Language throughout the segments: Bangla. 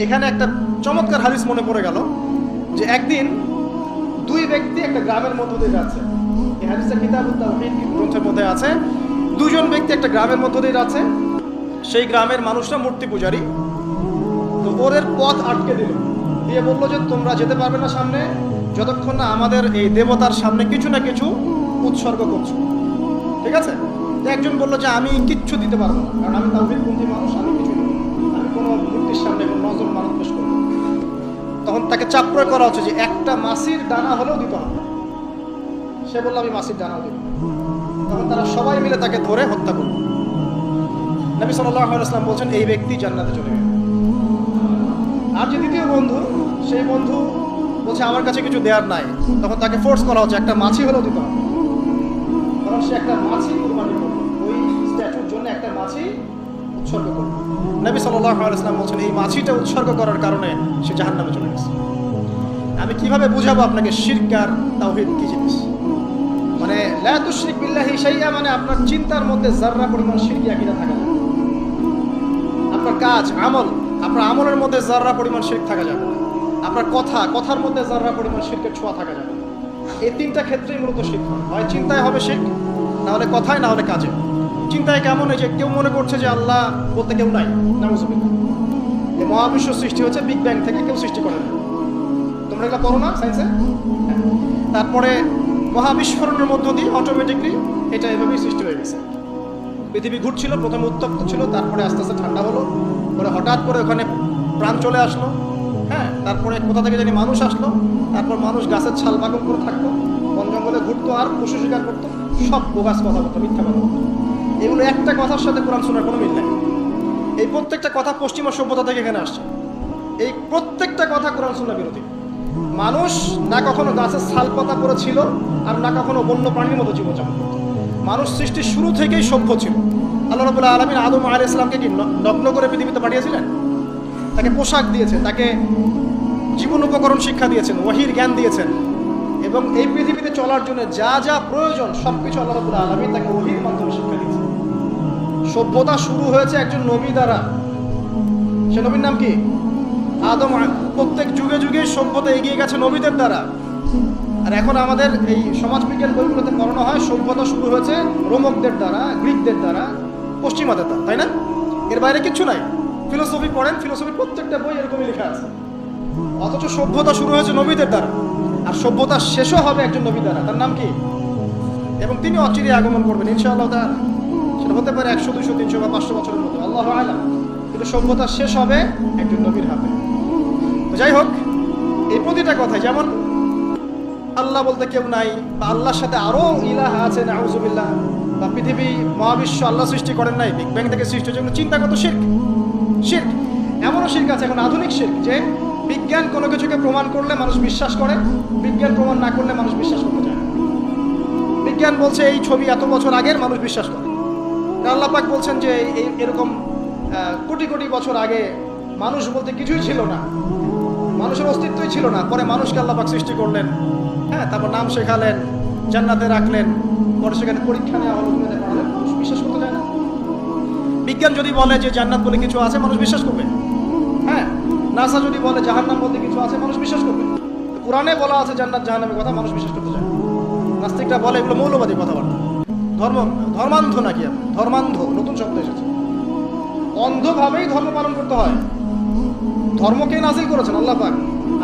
এখানে একটা চমৎকার হাদিস মনে পড়ে গেল যে একদিন দুই ব্যক্তি একটা গ্রামের মধ্য দিয়ে যাচ্ছে। এই হাদিসটা তাওহীদ গ্রন্থের মধ্যে আছে। দুজন ব্যক্তি একটা গ্রামের মধ্য দিয়ে যাচ্ছে। সেই গ্রামের মানুষরা মূর্তি পূজারী। তো ওদের পথ আটকে দিল। দিয়ে বলল যে, তোমরা যেতে পারবে না সামনে। যতক্ষণ না আমাদের এই দেবতার সামনে কিছু না কিছু উৎসর্গ করছ। ঠিক আছে? একজন বলল যে, আমি কিচ্ছু দিতে পারব না। কারণ আমি তাওহীদপন্থী মানুষ, আমি কিছু কোনো মূর্তির সামনে কোনো নজর মানত পেশ করব। তখন তাকে চাপ প্রয়োগ করা হচ্ছে যে একটা মাসির দানা হলেও দিতে হবে। সে বলল, আমি মাসির দানাও দিব। তখন তারা সবাই মিলে তাকে ধরে হত্যা করল। নবী আলাইহি বলছেন, এই ব্যক্তি জান্নাতে চলে গেল। আর যে দ্বিতীয় বন্ধু, সেই বন্ধু বলছে, আমার কাছে কিছু দেওয়ার নাই। তখন তাকে ফোর্স করা হচ্ছে, একটা মাছি হলেও দিতে হবে। কারণ সে একটা মাছি কুরবানি করবে ওই স্ট্যাচুর জন্য একটা মাছি উৎসর্গ করবে নবী আলাইহি বলছেন, এই মাছিটা উৎসর্গ করার কারণে সে জাহান্নামে চলে গেছে। আমি কীভাবে বুঝাবো আপনাকে শিরক আর তাওহীদ কি জিনিস? মানে লা তুশরিক বিল্লাহি শাইআ মানে আপনার চিন্তার মধ্যে যাররা পরিমাণ শিরকি আকীদা থাকা আপনার কাজ, আমল, আপনার আমলের মধ্যে যাররা পরিমাণ শিরক থাকা যাবে আপনার কথা, কথার মধ্যে জাররা পরিমাণ শিরকের ছোঁয়া থাকা যাবে এই তিনটা ক্ষেত্রেই মূলত হয়। হয় চিন্তায় হবে শিখ না হলে কথায়, না হলে কাজে। চিন্তায় কেমন হয়েছে? কেউ মনে করছে যে আল্লাহ বলতে কেউ নাই। নাউজুবিল্লাহ। মহাবিশ্ব সৃষ্টি হচ্ছে বিগ ব্যাং থেকে কেউ সৃষ্টি করে না। তোমরা এটা পড়ো না সায়েন্সে তারপরে মহাবিস্ফোরণের মধ্য দিয়ে অটোমেটিকলি এটা এভাবেই সৃষ্টি হয়ে গেছে। পৃথিবী ঘুরছিল, প্রথমে উত্তপ্ত ছিল, তারপরে আস্তে আস্তে ঠান্ডা হলো। পরে হঠাৎ করে ওখানে প্রাণ চলে আসলো। হ্যাঁ তারপরে কোথা থেকে জানি মানুষ আসলো। তারপর মানুষ গাছের ছাল বাগন করে থাকতো। বন জঙ্গলে ঘুরতো আর পশু শিকার করতো। সব বোগাস কথা বলতো, মিথ্যা কথা এগুলো একটা কথার সাথে কোরআন শোনার কোনো মিল নাই। এই প্রত্যেকটা কথা পশ্চিমা সভ্যতা থেকে এখানে আসছে। এই প্রত্যেকটা কথা কোরআন শোনা বিরোধী। মানুষ না কখনো গাছের ছাল পাতা পরে ছিল আর না কখনো বন্য প্রাণীর মতো জীবনযাপন করত। মানুষ সৃষ্টির শুরু থেকেই সভ্য ছিল। আল্লাহ রবুল্লাহ আলমিন আদম আহ ইসলামকে কি নগ্ন করে পৃথিবীতে পাঠিয়েছিলেন? তাকে পোশাক দিয়েছেন, তাকে জীবন উপকরণ শিক্ষা দিয়েছেন, ওয়াহির জ্ঞান দিয়েছেন এবং এই পৃথিবীতে চলার জন্য যা যা প্রয়োজন সব কিছু আল্লাহ রবুল্লাহ আলমিন তাকে ওহির মাধ্যমে শিক্ষা দিয়েছেন। সভ্যতা শুরু হয়েছে একজন নবী দ্বারা। সে নবীর নাম কি? আদম প্রত্যেক যুগে যুগে সভ্যতা এগিয়ে গেছে নবীদের দ্বারা। আর এখন আমাদের এই সমাজবিজ্ঞান বইগুলোতে পড়ানো হয়, সভ্যতা শুরু হয়েছে রোমকদের দ্বারা, গ্রিকদের দ্বারা, পশ্চিমাদের দ্বারা, তাই না? এর বাইরে কিচ্ছু নাই। ফিলোসফি পড়েন, ফিলোসফির প্রত্যেকটা বই এরকমই লেখা আছে। অথচ সভ্যতা শুরু হয়েছে নবীদের দ্বারা। আর সভ্যতা শেষও হবে একজন নবী দ্বারা। তার নাম কি? এবং তিনি অচিরে আগমন করবেন, ইনশাআল্লাহ তার হতে পারে একশো দুশো তিনশো বা পাঁচশো বছরের মধ্যে আল্লাহ আলাম। কিন্তু সভ্যতা শেষ হবে একজন নবীর হাতে। যাই হোক, এই প্রতিটা কথা যেমন আল্লাহ বলতে কেউ নাই, বা আল্লাহর সাথে আরও ইলাহ আছে, নাউজুবিল্লাহ, বা পৃথিবী, মহাবিশ্ব আল্লাহ সৃষ্টি করেন নাই বিগ ব্যাং থেকে সৃষ্টি এগুলো চিন্তাগত শির্ক। শির্ক। এমনও শির্ক আছে, এখন আধুনিক শির্ক, যে বিজ্ঞান কোনো কিছুকে প্রমাণ করলে মানুষ বিশ্বাস করে, বিজ্ঞান প্রমাণ না করলে মানুষ বিশ্বাস করতে চায় বিজ্ঞান বলছে এই ছবি এত বছর আগের মানুষ বিশ্বাস করে। তা আল্লাহ পাক বলছেন যে এই এরকম কোটি কোটি বছর আগে মানুষ বলতে কিছুই ছিল না। মানুষের অস্তিত্বই ছিল না। পরে মানুষকে আল্লাহ পাক সৃষ্টি করলেন। হ্যাঁ তারপর নাম শেখালেন, জান্নাতে রাখলেন। পরে সেখানে পরীক্ষা নেওয়া হলো। মানুষ বিশ্বাস করতে চায় না। বিজ্ঞান যদি বলে যে জান্নাত বলে কিছু আছে, মানুষ বিশ্বাস করবে। হ্যাঁ নাসা যদি বলে জাহান্নাম বলতে কিছু আছে, মানুষ বিশ্বাস করবে। কোরআনে বলা আছে জান্নাত জাহান্নামের কথা, মানুষ বিশ্বাস করতে চায়। নাস্তিকরা বলে এগুলো মৌলবাদী কথাবার্তা। ধর্ম, ধর্মান্ধ নাকি ধর্মান্ধ, নতুন শব্দ এসেছে। অন্ধভাবেই ধর্ম পালন করতে হয়। ধর্মকে নাজিল করেছেন আল্লাহ পাক।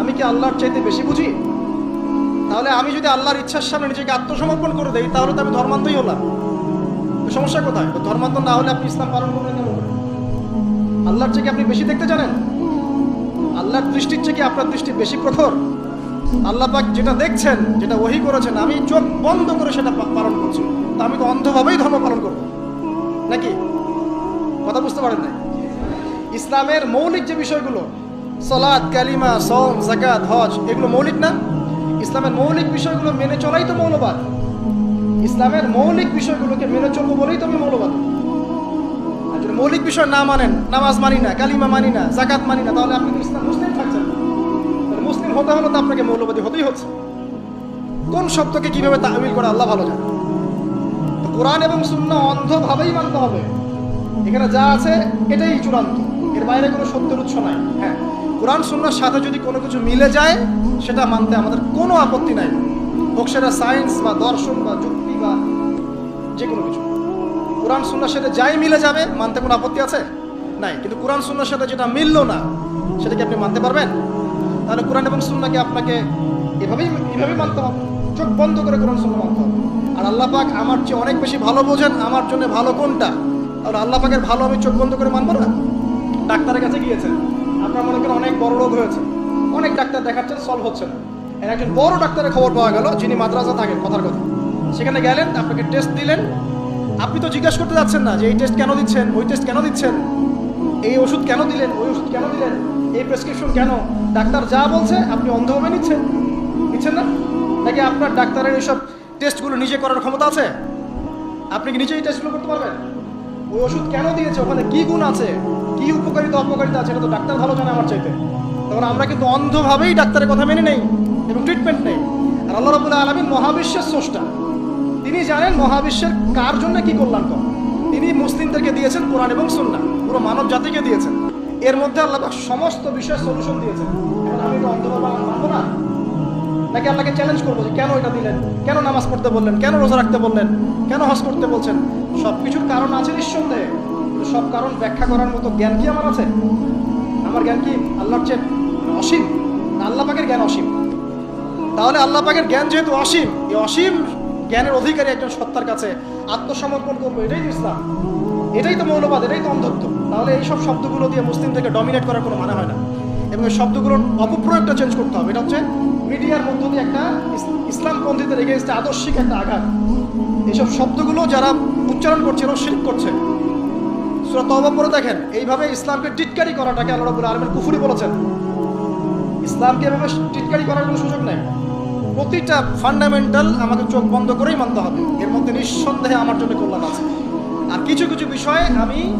আমি কি আল্লাহর চাইতে বেশি বুঝি? তাহলে আমি যদি আল্লাহর ইচ্ছার সামনে নিজেকে আত্মসমর্পণ করে দেই, তাহলে তো আমি ধর্মান্তই হলাম। সমস্যা কোথায়? ধর্মান্ত না হলে আপনি ইসলাম পালন করবেন কেমন আল্লাহর চেয়ে আপনি বেশি দেখতে জানেন? আল্লাহর দৃষ্টির চেয়ে কি আপনার দৃষ্টি বেশি প্রখর? আল্লাহ পাক যেটা দেখছেন, যেটা ওহি করেছেন, আমি চোখ বন্ধ করে সেটা পালন করছি। আমি তো অন্ধভাবেই ধর্ম পালন করব। নাকি? কথা বুঝতে পারেন না ইসলামের মৌলিক যে বিষয়গুলো সলাদ কালিমা সম জাকাত হজ, এগুলো মৌলিক না? ইসলামের মৌলিক বিষয়গুলো মেনে চলাই তো মৌলবাদ। ইসলামের মৌলিক বিষয়গুলোকে মেনে চলবো বলেই তো আমি মৌলবাদ। যদি মৌলিক বিষয় না মানেন, নামাজ মানি না, কালিমা মানি না জাকাত মানি না, তাহলে আপনি ইসলাম মুসলিম থাকছেন মুসলিম হতে হলে তো আপনাকে মৌলবাদী হতেই হচ্ছে। কোন শব্দকে কীভাবে তাহবিল করে, আল্লাহ ভালো জানে। কোরআন এবং শূন্য অন্ধভাবেই মানতে হবে। এখানে যা আছে, এটাই চূড়ান্ত। এর বাইরে কোনো সত্যের উৎস নাই। হ্যাঁ কোরআন সুন্নার সাথে যদি কোনো কিছু মিলে যায়, সেটা মানতে আমাদের কোনো আপত্তি নাই। হোক সেটা সায়েন্স বা দর্শন বা যুক্তি বা যে কোনো কিছু। কোরআন সুন্নার সাথে যাই মিলে যাবে, মানতে কোনো আপত্তি আছে? নাই। কিন্তু কোরআন সুন্নার সাথে যেটা মিললো না, সেটা কি আপনি মানতে পারবেন? তাহলে কোরআন এবং সুন্নাকে আপনাকে এভাবেই এভাবেই মানতে হবে। চোখ বন্ধ করে কোরআন শূন্য মানতে হবে। আর আল্লাহ পাক আমার চেয়ে অনেক বেশি ভালো বোঝেন আমার জন্য ভালো কোনটা? আর আল্লাহ পাকের ভালো আমি চোখ বন্ধ করে মানবো না? ডাক্তারের কাছে গিয়েছেন। আপনার মনে করেন অনেক বড় রোগ হয়েছে। অনেক ডাক্তার দেখাচ্ছেন সলভ হচ্ছে না। একজন বড় ডাক্তারের খবর পাওয়া গেল, যিনি মাদ্রাসা থাকেন, কথার কথা। সেখানে গেলেন, আপনাকে টেস্ট দিলেন। আপনি তো জিজ্ঞাসা করতে যাচ্ছেন না যে এই টেস্ট কেন দিচ্ছেন, ওই টেস্ট কেন দিচ্ছেন? এই ওষুধ কেন দিলেন, ওই ওষুধ কেন দিলেন? এই প্রেসক্রিপশন কেন? ডাক্তার যা বলছে, আপনি অন্ধভাবে নিচ্ছেন। নিচ্ছেন না? নাকি আপনার ডাক্তারের এইসব টেস্টগুলো নিজে করার ক্ষমতা আছে? আপনি কি নিজেই টেস্টগুলো করতে পারবেন? ওই ওষুধ কেন দিয়েছে? ওখানে কি গুণ আছে? কি উপকারিতা, অপকারিতা আছে? এটা তো ডাক্তার ভালো জানে আমার চাইতে। তখন আমরা কিন্তু অন্ধভাবেই ডাক্তারের কথা মেনে নেই এবং ট্রিটমেন্ট নেই। আর আল্লাহ রাবুল্লাহ আলমিন মহাবিশ্বের স্রষ্টা। তিনি জানেন মহাবিশ্বের কার জন্য কি কল্যাণ কর তিনি মুসলিমদেরকে দিয়েছেন কোরআন এবং সুন্না পুরো মানব জাতিকে দিয়েছেন। এর মধ্যে আল্লাহ সমস্ত বিষয়ের সলিউশন দিয়েছেন। আমি এটা অন্ধভাবে না। নাকি আল্লাহকে চ্যালেঞ্জ করব কেন এটা দিলেন? কেন নামাজ পড়তে বললেন? কেন রোজা রাখতে বললেন? কেন হজ করতে বলছেন? সব কিছুর কারণ আছে নিঃসন্দেহে। সব কারণ ব্যাখ্যা করার মতো জ্ঞান কি আমার আছে? আমার জ্ঞান কি আল্লাহর চেয়ে অসীম? না, আল্লাহ পাকের জ্ঞান অসীম। তাহলে আল্লাহ পাকের জ্ঞান যেহেতু অসীম, এই অসীম জ্ঞানের অধিকারী একজন সত্তার কাছে আত্মসমর্পণ করব, এটাই ইসলাম। এটাই তো মৌলবাদ, এটাই তো অন্ধত্ব। তাহলে এই সব শব্দগুলো দিয়ে মুসলিমদেরকে ডমিনেট করার কোনো মানে হয় না। এবং এই শব্দগুলোর অপপ্রয়োগটা চেঞ্জ করতে হবে। এটা হচ্ছে মিডিয়ার মধ্য দিয়ে একটা ইস- ইসলামপন্থীদের এগেনস্টে আদর্শিক একটা আঘাত। এইসব শব্দগুলো যারা উচ্চারণ করছে এরা শিল্প করছে, সুরা পরে দেখেন, এইভাবে ইসলামকে টিটকারি করাটাকে আল্লাহ রাব্বুল আলমের কুফুরি বলেছেন। ইসলামকে এভাবে টিটকারি করার কোনো সুযোগ নেই। প্রতিটা ফান্ডামেন্টাল আমাদের চোখ বন্ধ করেই মানতে হবে। এর মধ্যে নিঃসন্দেহে আমার জন্য কল্যাণ আছে। আর কিছু কিছু বিষয়ে আমি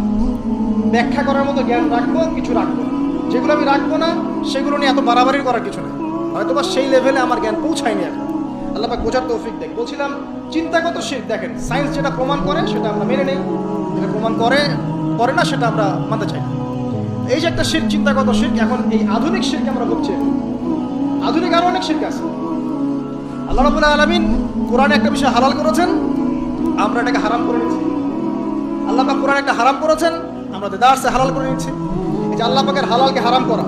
ব্যাখ্যা করার মতো জ্ঞান রাখব, কিছু রাখব। যেগুলো আমি রাখব না, সেগুলো নিয়ে এত বাড়াবাড়ি করার কিছু নেই। হয়তো বা সেই লেভেলে আমার জ্ঞান পৌঁছায়নি এখন। আল্লাহ বোঝার তৌফিক দেখ বলছিলাম, চিন্তাগত শিখ দেখেন সায়েন্স যেটা প্রমাণ করে, সেটা আমরা মেনে নেই। যেটা প্রমাণ করে করে না, সেটা আমরা মানতে চাই এই যে একটা শির, চিন্তাগত শিখ এখন এই আধুনিক শিরকে আমরা ভুগছি। আধুনিক আরও অনেক শিরক আছে। আল্লাহ রাবুল আলমিন কোরআনে একটা বিষয় হালাল করেছেন, আমরা এটাকে হারাম করে নিচ্ছি। আল্লাহ পাক কোরআনে একটা হারাম করেছেন, আমরা দেদারসে হালাল করে নিচ্ছি। এই যে আল্লাহ পাকের হালালকে হারাম করা,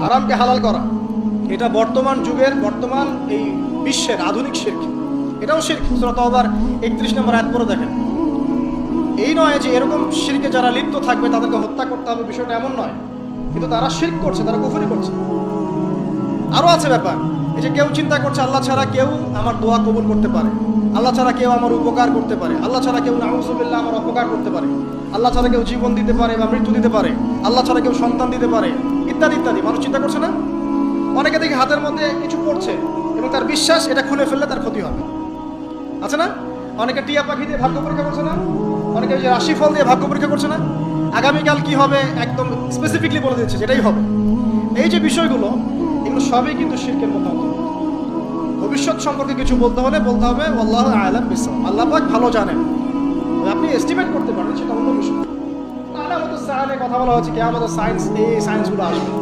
হারামকে হালাল করা এটা বর্তমান যুগের, বর্তমান এই বিশ্বের আধুনিক শির্ক এটাও শির্ক সুরা তওবার একত্রিশ নম্বর আয়াত পরে দেখেন। এই নয় যে এরকম শিরকে যারা লিপ্ত থাকবে, তাদেরকে হত্যা করতে হবে, বিষয়টা এমন নয়। কিন্তু তারা শির্ক করছে, তারা কুফরি করছে। আরও আছে ব্যাপার, এই যে কেউ চিন্তা করছে, আল্লাহ ছাড়া কেউ আমার দোয়া কবুল করতে পারে। আল্লাহ ছাড়া কেউ আমার উপকার করতে পারে। আল্লাহ ছাড়া কেউ নাউজুবিল্লাহ আমার অপকার করতে পারে। আল্লাহ ছাড়া কেউ জীবন দিতে পারে বা মৃত্যু দিতে পারে। আল্লাহ ছাড়া কেউ সন্তান দিতে পারে। ইত্যাদি ইত্যাদি। মানুষ চিন্তা করছে না? অনেকে দেখি হাতের মধ্যে কিছু পড়ছে এবং তার বিশ্বাস এটা খুলে ফেললে তার ক্ষতি হবে। আছে না? অনেকে টিয়া পাখি দিয়ে ভাগ্য পরীক্ষা করছে না? অনেকে যে রাশিফল দিয়ে ভাগ্য পরীক্ষা করছে না? আগামীকাল কি হবে একদম স্পেসিফিকলি বলে দিচ্ছে যেটাই হবে। এই যে বিষয়গুলো, এগুলো সবই কিন্তু শিল্পের মতো ভবিষ্যৎ সম্পর্কে কিছু বলতে হলে বলতে হবে, আল্লাহ আলাম বিশ্বাম আল্লাহ পাক ভালো জানেন। আপনি এস্টিমেট করতে পারেন সেটা অন্য বিষয়। কথা বলা হচ্ছে আমাদের সায়েন্স এই সায়েন্সগুলো আসবে।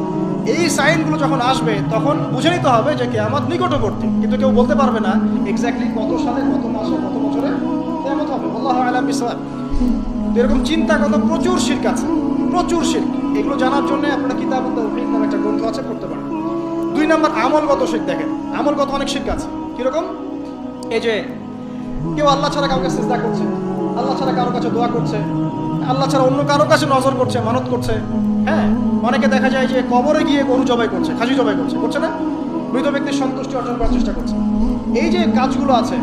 এই সাইনগুলো যখন আসবে, তখন বুঝে নিতে হবে যে কেয়ামত নিকটবর্তী। কিন্তু কেউ বলতে পারবে না এক্স্যাক্টলি কত সালে, কত মাসে, কত বছরে কেয়ামত হবে। আল্লাহ আলাম ইসলাম এরকম চিন্তাগত প্রচুর শির্ক আছে, প্রচুর শির্ক। এগুলো জানার জন্য আপনারা কিতাব নামে একটা গ্রন্থ আছে, পড়তে পারেন। দুই নম্বর, আমলগত শির্ক দেখেন। আমলগত অনেক শির্ক আছে। কীরকম? এই যে, কেউ আল্লাহ ছাড়া কাউকে চেষ্টা করছে, আল্লাহ ছাড়া কারোর কাছে দোয়া করছে আল্লাহ ছাড়া অন্য কারও কাছে নজর করছে, মানত করছে। হ্যাঁ অনেকে দেখা যায় যে কবরে গিয়ে গরু জবাই করছে, খাসি জবাই করছে করছে না? মৃত ব্যক্তির সন্তুষ্টি অর্জন করার চেষ্টা করছে। এই যে কাজগুলো আছে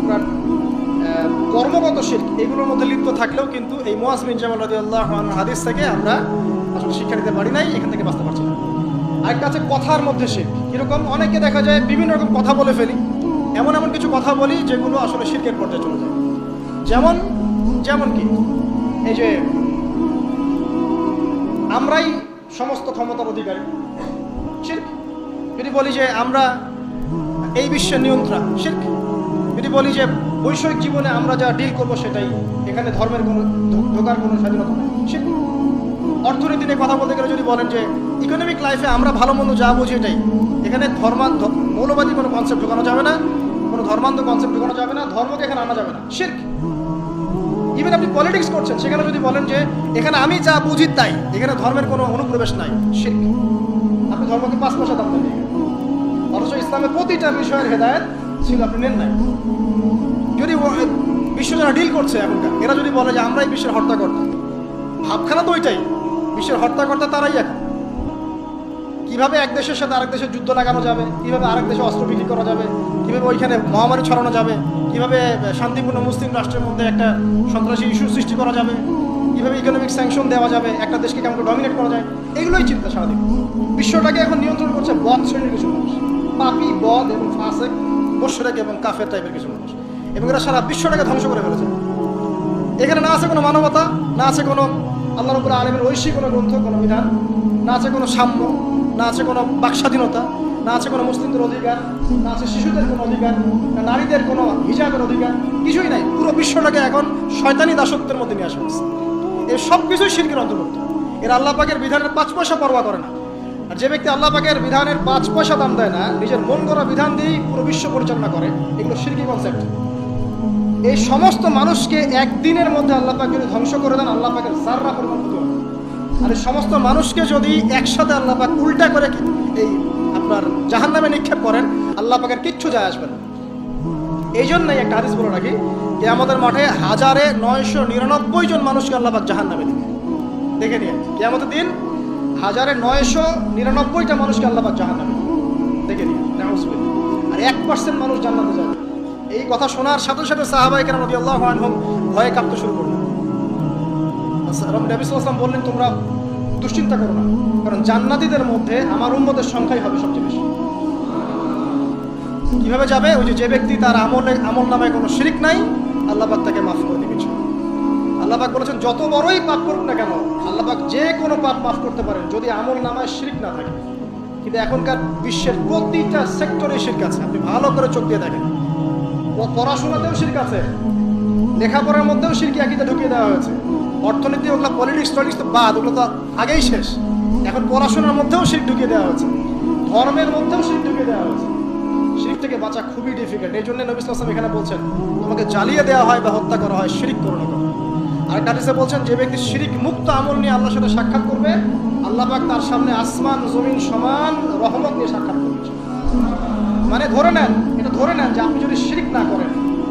আপনার কর্মগত শিল্প, এগুলোর মধ্যে লিপ্ত থাকলেও কিন্তু এই মোয়াজ বিন জামাল রাজি আল্লাহ হাদিস থেকে আমরা আসলে শিক্ষা নিতে পারি নাই, এখান থেকে বাঁচতে পারছি না। আরেকটা আছে কথার মধ্যে শিখ কীরকম? অনেকে দেখা যায় বিভিন্ন রকম কথা বলে ফেলি, এমন এমন কিছু কথা বলি যেগুলো আসলে শিল্পের পর্যায়ে চলে যায়। যেমন যেমন কি? এই যে আমরাই সমস্ত ক্ষমতার অধিকারী। শির্ক। যদি বলি যে আমরা এই বিশ্বের নিয়ন্ত্রণ শির্ক। যদি বলি যে বৈষয়িক জীবনে আমরা যা ডিল করব সেটাই, এখানে ধর্মের কোনো ঢোকার কোনো স্বাধীনতা নেই। শির্ক। অর্থনীতি নিয়ে কথা বলতে গেলে যদি বলেন যে ইকোনমিক লাইফে আমরা ভালো মন্দ যা বুঝি এটাই, এখানে ধর্মান্ধ মৌলবাদী কোনো কনসেপ্ট ঢোকানো যাবে না, কোনো ধর্মান্ধ কনসেপ্ট ঢোকানো যাবে না, ধর্মকে এখানে আনা যাবে না। শির্ক। ইভেন আপনি পলিটিক্স করছেন, সেখানে যদি বলেন যে, এখানে আমি যা বুঝি তাই, এখানে ধর্মের কোনো অনুপ্রবেশ নাই। শির্ক। আপনি ধর্মকে পাঁচ পয়সা দাম দেন। অথচ ইসলামের প্রতিটা বিষয়ের হেদায়ত ছিল আপনি নেন নাই। যদি বিশ্ব যারা ডিল করছে এখনকার, এরা যদি বলে যে, আমরাই বিশ্বের হর্তাকর্তা। ভাবখানা তো ওইটাই। বিশ্বের হর্তাকর্তা তারাই এখন। কীভাবে এক দেশের সাথে আরেক দেশের যুদ্ধ লাগানো যাবে? কীভাবে আরেক দেশে অস্ত্র বিক্রি করা যাবে? কীভাবে ওইখানে মহামারী ছড়ানো যাবে? কীভাবে শান্তিপূর্ণ মুসলিম রাষ্ট্রের মধ্যে একটা সন্ত্রাসী ইস্যু সৃষ্টি করা যাবে? কীভাবে ইকোনমিক স্যাংশন দেওয়া যাবে? একটা দেশকে কেমন ডমিনেট করা যায়? এগুলোই চিন্তা সারাদিন। বিশ্বটাকে এখন নিয়ন্ত্রণ করছে বদ শ্রেণির কিছু মানুষ। পাপি বদ এবং ফাসেক বসরেক এবং কাফের টাইপের কিছু মানুষ। এবং এরা সারা বিশ্বটাকে ধ্বংস করে ফেলেছে। এখানে না আছে কোনো মানবতা, না আছে কোনো আল্লাহর উপরে আলমের ঐশী কোনো গ্রন্থ, কোনো বিধান, না আছে কোনো সাম্য। না আছে কোনো বাকস্বাধীনতা না আছে কোনো মুসলিমদের অধিকার, না আছে শিশুদের কোনো অধিকার, না নারীদের কোনো হিজাবের অধিকার, কিছুই নাই। পুরো বিশ্বটাকে এখন শয়তানি দাসত্বের মধ্যে নিয়ে আসা হয়েছে। এই সব কিছুই শিল্পের অন্তর্ভুক্ত। এর আল্লাহ পাকের বিধানের পাঁচ পয়সা পরোয়া করে না। আর যে ব্যক্তি আল্লাহ পাকের বিধানের পাঁচ পয়সা দাম দেয় না, নিজের মন করা বিধান দিয়েই পুরো বিশ্ব পরিচালনা করে। এগুলো শিরকি কনসেপ্ট এই সমস্ত মানুষকে একদিনের মধ্যে আল্লাহ পাক যদি ধ্বংস করে দেন, আল্লাহ পাকের জাররা পরিমাণ হবে আর সমস্ত মানুষকে যদি একসাথে আল্লাহ পাক উল্টা করে এই আপনার জাহান্নামে নিক্ষেপ করেন, আল্লাহ পাকের কিচ্ছু যায় আসবে না। এই জন্যই একটা হাদিস বলে রাখি যে আমাদের মাঠে হাজারে নয়শো নিরানব্বই জন মানুষকে আল্লাহ পাক জাহান্নামে দিবে। দেখে নিয়ে, কেয়ামতের দিন হাজারে নয়শো নিরানব্বইটা মানুষকে আল্লাহ পাক জাহান্নামে দিবে। দেখে নিয়ে আর এক পার্সেন্ট মানুষ জান্নাতে যাবে এই কথা শোনার সাথে সাথে সাহাবাই কেন নদী আল্লাহ ভয়ে কাঁপতে শুরু করলেন। নবী সাল্লাম বললেন, তোমরা দুশ্চিন্তা করো না, কারণ জান্নাতীদের মধ্যে আমার উম্মতের সংখ্যাই হবে সবচেয়ে বেশি। কীভাবে যাবে? ওই যে ব্যক্তি তার আমলে, আমল নামায় কোনো শিরিক নাই, আল্লাহ পাক তাকে মাফ করে দিবে আল্লাহ পাক বলেছেন, যত বড়ই পাপ করুক না কেন, আল্লাহ পাক যে কোনো পাপ মাফ করতে পারেন, যদি আমল নামায় শিরিক না থাকে। কিন্তু এখনকার বিশ্বের প্রতিটা সেক্টরে শিরক আছে। আপনি ভালো করে চোখ দিয়ে দেখেন। পড়াশোনাতেও শিরক আছে, লেখাপড়ার মধ্যেও শিরকি আকিতে ঢুকিয়ে দেওয়া হয়েছে। অর্থনীতি, ওগুলো পলিটিক্স টলিক্স তো বাদ, ওগুলো তো আগেই শেষ। এখন পড়াশোনার মধ্যেও শিখ ঢুকিয়ে দেওয়া হয়েছে। ধর্মের মধ্যেও শিখ ঢুকিয়ে দেওয়া হয়েছে। শিরিক থেকে বাঁচা খুবই ডিফিকাল্ট এই জন্য নবী সাল্লাম এখানে বলছেন, তোমাকে জ্বালিয়ে দেওয়া হয় বা হত্যা করা হয়, শিরিক না আর কাটিসে বলছেন, যে ব্যক্তি শিরিক মুক্ত আমল নিয়ে আল্লাহর সাথে সাক্ষাৎ করবে, আল্লাহ পাক তার সামনে আসমান, জমিন সমান রহমত নিয়ে সাক্ষাৎ করবে। মানে ধরে নেন, এটা ধরে নেন যে আপনি যদি শিরিক না করেন,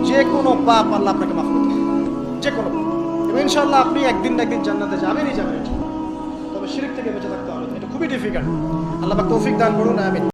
যে কোনো পাপ আল্লাহ আপনাকে মাফ করতে যে কোনো এবং ইনশাল্লাহ আপনি একদিন একদিন জান্নাতে যাবেনই যাবেন। তবে শিরিক থেকে বেঁচে থাকতে হবে। এটা খুবই ডিফিকাল্ট আল্লাহ তৌফিক দান করুন আমি